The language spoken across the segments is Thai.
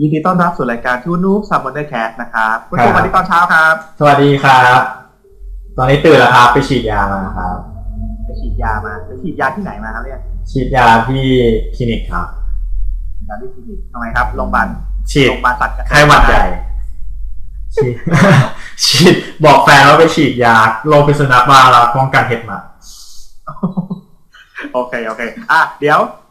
ยินดีต้อนรับสู่รายการทูนูบซัมมอนเดอร์แคสนะครับคุณครับผู้ชมวันนี้ตอนเช้าครับ สวัสดีครับ ตอนนี้ตื่นแล้วครับไปฉีดยามาครับ ไปฉีดยามาไปฉีดยาที่ไหนมาครับเนี่ยฉีดยาที่คลินิกครับยาที่คลินิกทำไมครับโรงพยาบาลฉีดโรงพยาบาลสัตว์ไข้หวัดใหญ่ฉีดฉีดบอกแฟนว่าไปฉีดยาโรคพิษสุนัขบ้าแล้วป้องกันเห็บหมาโอเคโอเค อะเดี๋ยวอ่า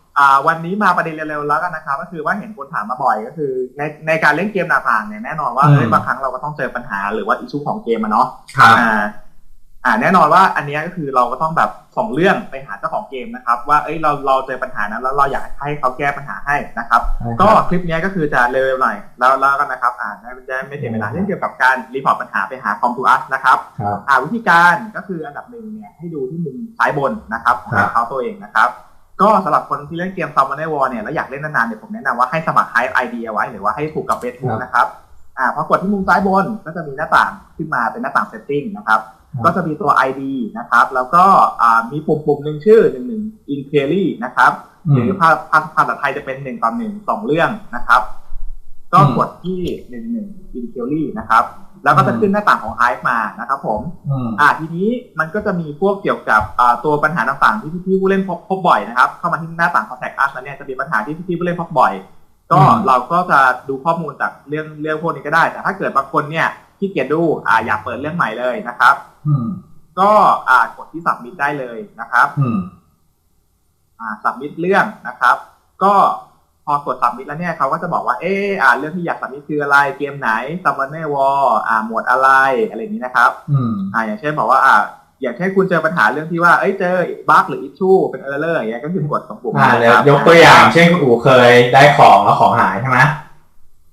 วันนี้มาประเด็นเร็วๆแล้วกันนะครับ ก็คือว่าเห็นคนถามมาบ่อยก็คือในในการเล่นเกมต่างๆเนี่ยแน่นอนว่าเฮ้ยบางครั้งเราก็ต้องเจอปัญหาหรือว่าอิชชูของเกมอะเนาะครับอ่าอ่าแน่นอนว่าอันเนี้ยก็คือเราก็ต้องแบบส่งเรื่องไปหาเจ้าของเกมนะครับ ว่าเอ้ยเราเราเจอปัญหานั้นแล้วเราอยากให้เขาแก้ปัญหาให้นะครับ ก็คลิปเนี้ยก็คือจะเร็วๆหน่อยแล้วแล้วกันนะครับ อ่าได้ได้ไม่เสียเวลาเรื่องเกี่ยวกับการรีพอร์ตปัญหาไปหาคอมทูอัสนะครับครับอ่าวิธีการก็คืออันดับหนึ่งเนี่ยให้ดูที่มุมซ้ายบนนะครับของครับเขาตัวเองนะครับ ก็สำหรับคนที่เล่นเกมซอมมันในวอร์เนี่ยแล้วอยากเล่นนานๆเนี่ยผมแนะนำว่าให้สมัคร Hive ID เอาไว้หรือว่าให้ผูกกับ Facebook นะครับอ่าพอกดที่มุมซ้ายบนก็จะมีหน้าต่างขึ้นมาเป็นหน้าต่าง setting นะครับก็จะมีตัว ID นะครับ แล้วก็อ่ามีปุ่มปุ่มหนึ่งชื่อหนึ่งหนึ่ง inquiry นะครับอืหมรือภาภาภาษาไทยจะเป็นหนึ่งต่อหนึ่งสองเรื่องนะครับ ก็อืมกดที่หนึ่งหนึ่ง inquiry นะครับ แล้วก็จะขึ้นหน้าต่างของ Hive มานะครับผมอืมอ่าทีนี้มันก็จะมีพวกเกี่ยวกับอ่าตัวปัญหาต่างๆที่พี่ๆผู้เล่นพบพบบ่อยนะครับ เข้ามาที่หน้าต่าง contact us แล้วเนี่ยจะมีปัญหาที่พี่ๆผู้เล่นพบบ่อย ก็อืมเราก็จะดูข้อมูลจากเรื่องเรื่องพวกนี้ก็ได้ แต่ถ้าเกิดบางคนเนี่ยขี้เกียจดูอ่าอยากเปิดเรื่องใหม่เลยนะครับอืมก็อ่ากดที่ submit ได้เลยนะครับอืมอ่า submit เรื่องนะครับ ก็ พอกด submit แล้วเนี่ยเขาก็จะบอกว่าเอออ่าเรื่องที่อยาก submit คืออะไรเกมไหน summoner war อ่าหมวดอะไรอะไรอย่างนี้นะครับอืมอ่าอย่างเช่นบอกว่าอ่าอย่างเช่นคุณเจอปัญหาเรื่องที่ว่า เอ้ยเจอบั๊กหรือ issue เป็น error อย่างเงี้ยก็คือกดตรงปุ่มอ่านี้เดี๋ยวนะครับยกตัวอย่าง เช่นคุณอู๋เคยได้ของแล้วของหายใช่ไหม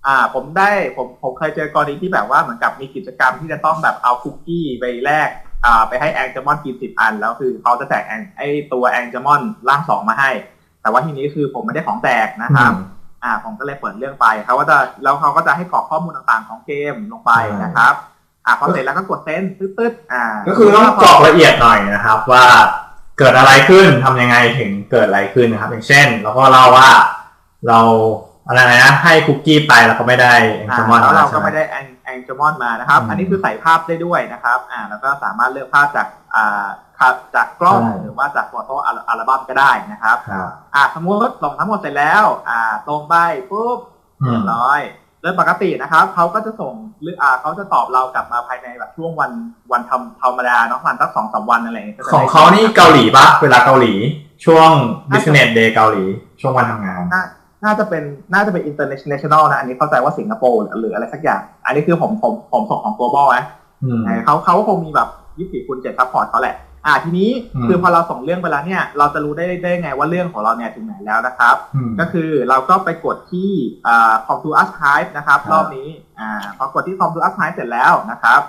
อ่า ผมได้ผมผมเคยเจอกรณีที่แบบว่าเหมือนกับมีกิจกรรมที่จะต้องแบบเอาคุกกี้ไปแลกอ่าไปให้แองเจมอนกินสิบอัน แล้วคือเขาจะแจกแองไอตัวแองเจมอนร่างสองมาให้ แต่ว่าทีนี้คือผมไม่ได้ของแจกนะครับ อ่า ผมก็เลยเปิดเรื่องไปเขาก็จะแล้วเขาก็จะให้กรอกข้อมูลต่างๆของเกมลงไปใช่นะครับ อ่าพอเสร็จแล้วก็กดเซ็นตึ๊ดๆอ่า ก็คือต้องกรอกละเอียดหน่อยนะครับ ว่าเกิดอะไรขึ้นทำยังไงถึงเกิดอะไรขึ้นนะครับ อย่างเช่นแล้วก็เล่าว่าเราอะไรนะให้คุกกี้ไปแล้วก็ไม่ได้แองอ่าเจมอนแล้วเราก็ใช่หไม่ได้แองแอ งเจมอนมานะครับอืมอันนี้คือใส่ภาพได้ด้วยนะครับ อ่า แล้วก็สามารถเลือกภาพจากอ่าครับจากกล้องใช่หรือว่าจากโฟโต้อัลบั้มก็ได้นะครับครับ อ่าสมมติส่งทั้งหมดเสร็จแล้ว อ่าตรงไปปุ๊บอืเรีมยบร้อยโดยปกตินะครับเขาก็จะส่งหรืออ่าเขาจะตอบเรากลับมาภายในแบบช่วงวันวันทำธรรมดาเนาะวันสักสองสามวันอะไรอย่างเงี้ยก็จะของได้เขานี่เกาหลีปะเวลาเกาหลี ช่วง business day เกาหลี ช่วงวันทำงาน น่าน่าจะเป็นน่าจะเป็น international นะ อันนี้เข้าใจว่าสิงคโปร์หรือหรืออะไรสักอย่าง อันนี้คือผมผมผมส่งของ global นะอืมเออเขาเขาก็คงมีแบบยี่สิบคูณเจ็ดซัพพอร์ตเขาแหละ อ่าทีนี้อืมคือพอเราส่งเรื่องไปแล้วเนี่ย เราจะรู้ได้ได้ไงว่าเรื่องของเราเนี่ยถึงไหนแล้วนะครับอืมก็คือเราก็ไปกดที่อ่า com to us type นะครับครับ รอบนี้อ่าพอกดที่ com to us type เสร็จแล้วนะครับ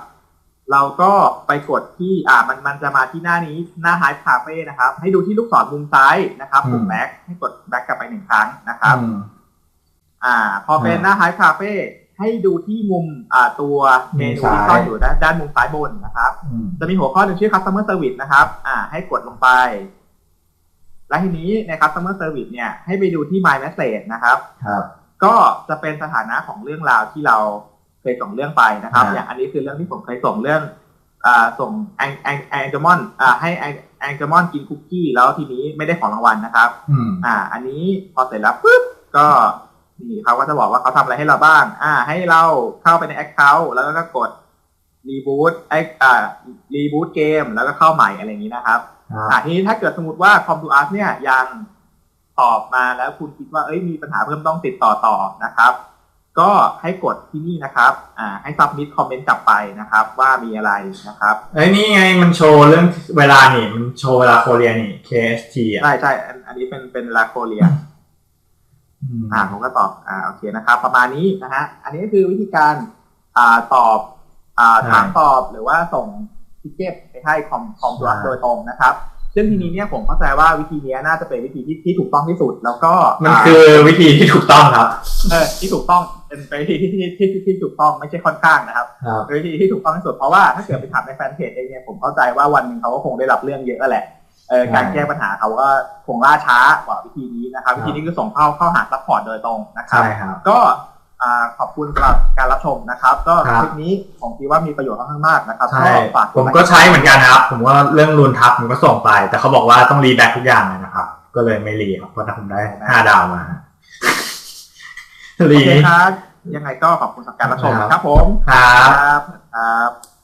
เราก็ไปกดที่อ่ามันมันจะมาที่หน้านี้หน้า Hive Cafe นะครับ ให้ดูที่ลูกศรมุมซ้ายนะครับปุ่ม back ให้กด back กลับไปหนึ่งครั้งนะครับอืมอ่า พอเป็นหน้า Hive Cafe ให้ดูที่มุมอ่าตัวเมนูมุมที่ซ้ายซ่อนอยู่ด้านด้านมุมซ้ายบนนะครับอืมจะมีหัวข้อหนึ่งชื่อ customer service นะครับ อ่า ให้กดลงไป และทีนี้ใน customer service เนี่ยให้ไปดูที่ my message นะครับ ครับ ก็จะเป็นสถานะของเรื่องราวที่เรา เคยส่งเรื่องไปนะครับอ่าอย่างอันนี้คือเรื่องที่ผมเคยส่งเรื่องอ่าส่งแองแองแองเจมอนอ่าให้แองแองเจมอนกินคุกกี้แล้วทีนี้ไม่ได้ของรางวัลนะครับอืมอ่า อันนี้พอเสร็จแล้วปุ๊บก็นี่เขาก็จะบอกว่าเขาทำอะไรให้เราบ้าง อ่า ให้เราเข้าไปใน Account แล้วก็กดรีบูตไออ่ารีบูตเกมแล้วก็เข้าใหม่อะไรอย่างนี้นะครับครับอ่าทีนี้ถ้าเกิดสมมติว่า c o m to us เนี่ยยังตอบมาแล้วคุณคิดว่าเอ้ยมีปัญหาเพิ่มต้องติดต่อต่อนะครับ ก็ให้กดที่นี่นะครับ อ่า ให้ submit comment กลับไปนะครับ ว่ามีอะไรนะครับเอ้ยนี่ไงมันโชว์เรื่องเวลานี่มันโชว์เวลาโคเรียนี่ KST อะใช่ใช่อันอันนี้เป็นเป็นลาโคเรียอืมอ่าผมก็ตอบ อ่า โอเคนะครับ ประมาณนี้นะฮะ อันนี้ก็คือวิธีการ อ่า ตอบ อ่า ถามตอบหรือว่าส่งทิเก็ตไปให้คอมคอมตัวโดยตรงนะครับ ซึ่งทีนี้เนี่ยผมเข้าใจว่าวิธีนี้น่าจะเป็นวิธีที่ที่ถูกต้องที่สุด แล้วก็มันาคือวิธีที่ถูกต้องครับเออที่ถูกต้องเป็นไปที่ที่ที่ที่ที่ถูกต้องไม่ใช่ค่อนข้างนะครับครับเป็นวิธีที่ถูกต้องที่สุดเพราะว่าถ้าเกิดไปถามในแฟนเพจเองเนี่ยผมเข้าใจว่าวันหนึ่งเขาก็คงได้รับเรื่องเยอะแหละเออใช่การแก้ปัญหาเขาก็คงล่าช้ากว่าวิธีนี้นะครับครับ วิธีนี้คือส่งเข้าเข้าหาซัพพอร์ตโดยตรงนะครับใช่ครับก็อ่า ขอบคุณสำหรับการรับชมนะครับ ก็ครับคลิปนี้ผมคิดว่ามีประโยชน์ค่อนข้างมากนะครับใช่ก็ฝากผมก็ใช้เหมือนกันนะครับ ผมว่าเรื่องรูนทับผมก็ส่งไป แต่เขาบอกว่าต้องรีแบ็กทุกอย่างเลยนะครับ ก็เลยไม่รีครับเพราะถ้าผมได้ห้าดาวมาโอรีเคครับยังไงก็ขอบคุณสำหรับการรับชมนะครับผมครับครับครับ